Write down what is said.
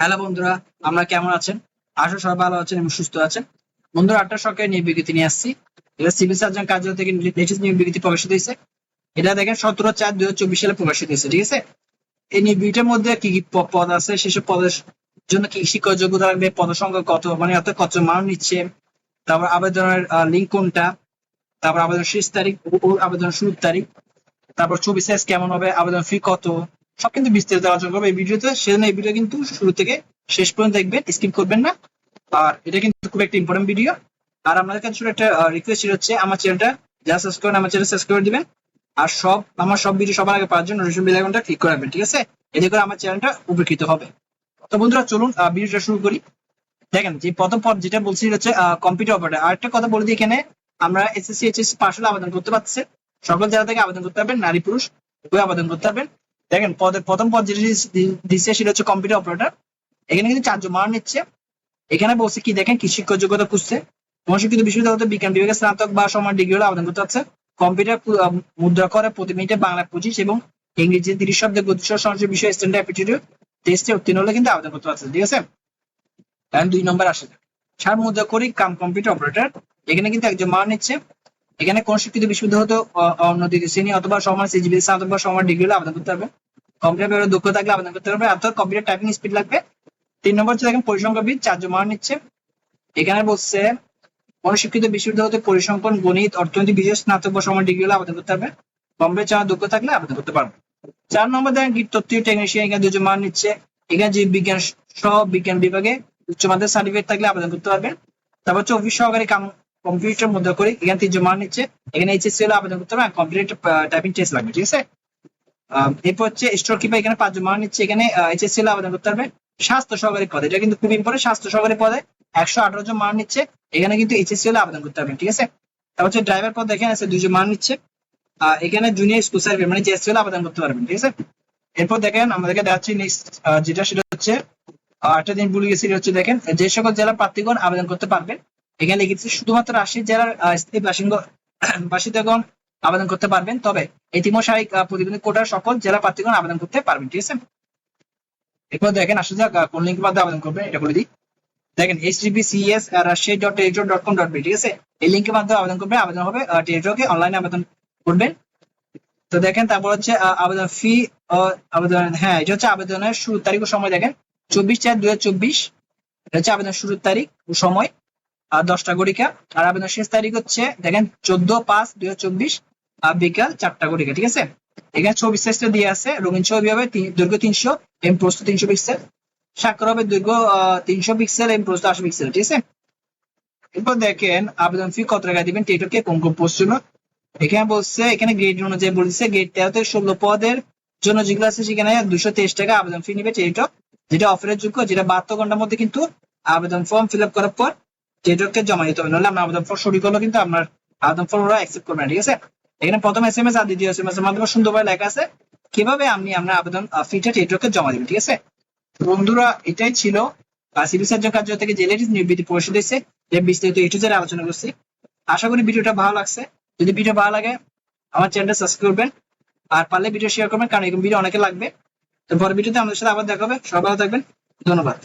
Hello বন্ধুরা, আমরা কেমন আছেন? আশা সবাই ভালো আছেন এবং সুস্থ আছেন। বন্ধুরা, আটটা সরকারি নিয়োগ বিজ্ঞপ্তি নিয়ে আসছি। এটা সিভিল সার্জন কার্যালয় থেকে লেটেস্ট নিয়োগ বিজ্ঞপ্তি প্রকাশিত হয়েছে। এটা দেখেন সতেরো চার দুই হাজার চব্বিশ সালে প্রকাশিত হয়েছে, ঠিক আছে? এই নিয়োগ মধ্যে কি কি পদ আছে, সেসব পদের জন্য কি শিক্ষক যোগ্যতা লাগবে, পদ সংখ্যা কত মানে অর্থাৎ কত মান নিচ্ছে, তারপর আবেদনের লিঙ্ক কোনটা, তারপর আবেদন শেষ তারিখ আবেদন শুরুর তারিখ, তারপর ছবি সাইজ কেমন হবে, আবেদন ফি কত সব কিন্তু বিস্তারিত আলোচনা করব এই ভিডিওতে। সেজন্য এই ভিডিও কিন্তু শুরু থেকে শেষ পর্যন্ত দেখবেন স্কিপ করবেন না। আর এটা কিন্তু খুব একটা ইম্পর্টেন্ট ভিডিও আর আপনাদের কাছে ছোট একটা রিকোয়েস্ট হচ্ছে আমার চ্যানেলটা যা সাবস্ক্রাইব আমার চ্যানেল সাবস্ক্রাইব করে দিবেন। আর সব, আমার সব ভিডিও সবার আগে পাওয়ার জন্য নোটিফিকেশন বেল আইকনটা ক্লিক করে রাখবেন, ঠিক আছে? এতে করে আমার চ্যানেলটা উপকৃত হবে। তো বন্ধুরা, চলুন ভিডিওটা শুরু করি। দেখেন, যে প্রথম পদ যেটা বলছি হচ্ছে কম্পিউটার অপারেটর আরেকটা কথা বলে দিই এখানে, আমরা এসএসসি এইচএসসি পাশ হলে আবেদন করতে পারছি সকল জায়গা থেকে আবেদন করতে পারবেন, নারী, পুরুষ, উভয় আবেদন করতে পারবেন। দেখেন পদের প্রথম পদ যেটা দিচ্ছে সেটা হচ্ছে কম্পিউটার অপারেটর এখানে কিন্তু চারজন মান নিচ্ছে। এখানে বলছে কি, দেখেন কি শিক্ষক যোগ্যতা খুঁজছে। মহাশিক্ষিত বিশ্ববিদ্যালয় হতে বিজ্ঞান বিভাগে স্নাতক বা সমান ডিগ্রি হলে আবেদন করতে হচ্ছে। কম্পিউটার মুদ্রা করে প্রতি মিনিটে বাংলা পঁচিশ এবং ইংরেজি তিরিশ শব্দে গতিশ সহজে বিষয় স্ট্যান্ডার্ড অ্যাপিটিউড টেস্টে উত্তীর্ণ হলে কিন্তু আবেদন করতে পারছে ঠিক আছে? এখন দুই নম্বর আসে। সার মুদ্রা করি, কাম কম্পিউটার অপারেটর এখানে কিন্তু একজন মান নিচ্ছে। এখানে কোন শিক্ষিত বিশ্ববিদ্যালয় হতে, অ- অন্য দ্বিতীয় শ্রেণি অথবা সমান সিজিবি স্নাতক বা সমান ডিগ্রি হলে আবেদন করতে হবে কম্পিউটার দক্ষ থাকলে আবেদন করতে হবে অর্থাৎ কম্পিউটার টাইপিং স্পিড লাগবে। তিন নম্বর হচ্ছে দেখেন, পরিসংখ্যাবিদ চারজন মান নিচ্ছে। এখানে বলছে, কোন শিক্ষিত বিশ্ববিদ্যালয় হতে পরিসংখ্যান, গণিত, অর্থনীতি, বিশেষ স্নাতক বা সমান ডিগ্রি হলে আবেদন করতে হবে কম্পিউটার চাওয়ার দক্ষ থাকলে আবেদন করতে পারবে। চার নম্বর দেখেন গিট তত্ত্বীয় টেকনিশিয়ান এখানে দুজন মান নিচ্ছে। এখানে যে বিজ্ঞান, সহ বিজ্ঞান বিভাগে উচ্চ মাধ্যমিক সার্টিফিকেট থাকলে আবেদন করতে পারবে। তারপর হচ্ছে অফিস সহকারী কাম কম্পিউটার মধ্যে করে, এখানে তিনজন মান নিচ্ছে, এখানে এইচএসসি হলে আবেদন করতে হবে কম্পিউটার টাইপিং টেস্ট লাগবে, ঠিক আছে? এরপর হচ্ছে স্টোর কিপার এখানে পাঁচজন মান নিচ্ছে, এখানে এইচএসসি হলে আবেদন করতে হবে, স্বাস্থ্য সহকারী পদে, এটা কিন্তু খুব ইম্পর্টেন্ট স্বাস্থ্য সহকারী পদে একশো আঠারো জন মান নিচ্ছে, এখানে কিন্তু এইচএসসি হলে আবেদন করতে হবে, ঠিক আছে? তারপর হচ্ছে ড্রাইভার পদ এখানে আছে দুজন মান নিচ্ছে এখানে জুনিয়র স্কুল সার্ভিস মানে জিএসসি হলে আবেদন করতে পারবেন, ঠিক আছে? এরপর দেখেন, আমাদেরকে দেখাচ্ছি নেক্সট যেটা সেটা হচ্ছে আটটা দিন ভুলে গেছি হচ্ছে দেখেন, যে সকল জেলার প্রার্থীগণ আবেদন করতে পারবেন এখানে লিখেছি শুধুমাত্র জেলার আহ, স্থায়ী বাসিন্দ বাসিন্দাগণ আবেদন করতে পারবেন। তবে এতিম সাহিক প্রতিবন্ধী কোটার সকল জেলা প্রার্থীগণ আবেদন করতে পারবেন ঠিক আছে? এরপর দেখেন আসলে কোন লিঙ্কের মাধ্যমে আবেদন করবেন এটা বলে দিই। দেখেন H TP CS Rajshahi dot teletalk dot com dot ঠিক আছে? এই লিঙ্কের মাধ্যমে আবেদন করবেন আবেদন হবে টেলিটরকে অনলাইনে আবেদন করবেন। তো দেখেন তারপর হচ্ছে আবেদন ফি আবেদন হ্যাঁ এটা হচ্ছে আবেদনের শুরুর তারিখ ও সময় দেখেন। চব্বিশ চার দুই হাজার চব্বিশ এটা হচ্ছে আবেদন শুরুর তারিখ ও সময়। দশটা গড়িকা আর আবেদন শেষ তারিখ হচ্ছে, দেখেন, চোদ্দ পাঁচ দুই হাজার চব্বিশ বিকাল চারটা গড়িকা ঠিক আছে? এখানে ছবি সাইজটা দিয়ে আছে, রঙিন ছবি হবে দৈর্ঘ্য তিনশো এম প্রস্থ তিনশো পিক্সেল স্বাক্ষর হবে দৈর্ঘ্য তিনশো পিক্সেল এম প্রস্থ আশি পিক্সেল ঠিক আছে? এরপর দেখেন, আবেদন ফি কত টাকা দিবেন টেটকে কোন কোন পোস্ট জন্য এখানে বলছে, এখানে গ্রেড অনুযায়ী বলছে গ্রেড থেকে ষোলো পদের জন্য যেগুলো আছে সেখানে দুশো তেইশ টাকা আবেদন ফি নিবে টেটক যেটা অফারের যোগ্য, যেটা বাহাত্তর ঘণ্টার মধ্যে কিন্তু আবেদন ফর্ম ফিল আপ করার পর টেটককে জমা দিতে হবে। নাহলে আপনার আবেদন ফর্ম হলো কিন্তু আপনার আবেদন ফর্ম ওরা অ্যাকসেপ্ট করবে না, ঠিক আছে? এখানে প্রথম এস এম এস আর দ্বিতীয় এস এম এস এর মাধ্যমে সুন্দরভাবে লেখা আছে, কীভাবে আপনি আপনার আবেদন ফিটা টেটকে জমা দিবেন, ঠিক আছে? বন্ধুরা, এটাই ছিল সিভিল সার্জন কার্যালয় থেকে যে লেটেস্ট নির্বিধি পরিষদ এসে যে বিস্তারিত এই টু আলোচনা করছি। আশা করি ভিডিওটা ভালো লাগছে। যদি ভিডিও ভালো লাগে, আমার চ্যানেলটা সাবস্ক্রাইব করবেন, আর পারলে ভিডিও শেয়ার করবেন, কারণ এরকম ভিডিও অনেকে লাগবে। তো পরের ভিডিওতে আমাদের সাথে আবার দেখা হবে। সবাই ভালো থাকবেন। ধন্যবাদ।